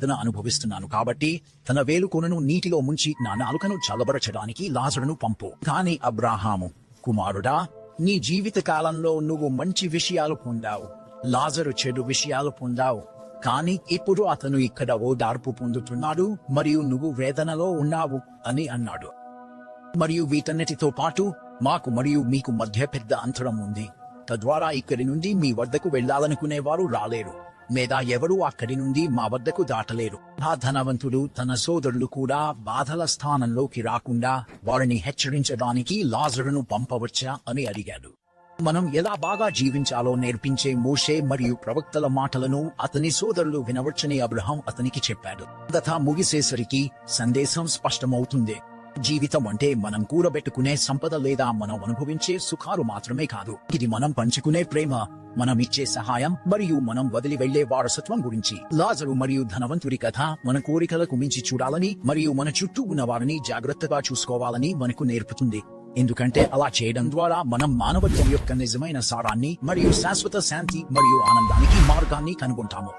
వేదన అనుభవిస్తున్నాను. కాబట్టి తన వేలుకొనను నీటిలో ముంచి నా నాలుకను చల్లబరచడానికి లాజరును పంపు. కాని అబ్రాహాము కుమారుడా నీ జీవిత కాలంలో నువ్వు మంచి విషయాలు పొందావు. లాజరు చెడు విషయాలు పొందావు. కాని ఇప్పుడు అతను ఇక్కడ ఓదార్పు పొందుతున్నాడు? మరియు నువ్వు వేదనలో ఉన్నావు అని అన్నాడు. మరియు వీటన్నిటితో పాటు మాకు మరియు మీకు మధ్య పెద్ద అంతరం ఉంది. తద్వారా ఇక్కడి నుండి మీ వద్దకు వెళ్ళాలనుకునేవారు రాలేరు. లేదా ఎవరూ అక్కడి నుండి మా వద్దకు దాటలేరు. ఆ ధనవంతుడు తన సోదరులు కూడా బాధల స్థానంలోకి రాకుండా వారిని హెచ్చరించడానికి లాజరును పంపవచ్చా అని అడిగాడు. మనం ఎలా బాగా జీవించాలో నేర్పించే మోషే మరియు ప్రవక్తల మాటలను అతని సోదరులు వినవచ్చని అబ్రహం అతనికి చెప్పాడు. కథ ముగిసేసరికి సందేశం స్పష్టమవుతుంది. జీవితం అంటే మనం కూరబెట్టుకునే సంపద లేదా మనం అనుభవించే సుఖాలు మాత్రమే కాదు. ఇది మనం పంచుకునే ప్రేమ మనం ఇచ్చే సహాయం మరియు మనం వదిలి వెళ్ళే వారసత్వం గురించి. లాజరు మరియు ధనవంతుడి కథ మన కోరికలకు మించి చూడాలని మరియు మన చుట్టూ ఉన్న వారిని జాగ్రత్తగా చూసుకోవాలని మనకు నేర్పుతుంది. ఎందుకంటే అలా చేయడం ద్వారా మనం మానవత్వం యొక్క నిజమైన సారాన్ని మరియు శాశ్వత శాంతి మరియు ఆనందానికి మార్గాన్ని కనుగొంటాము.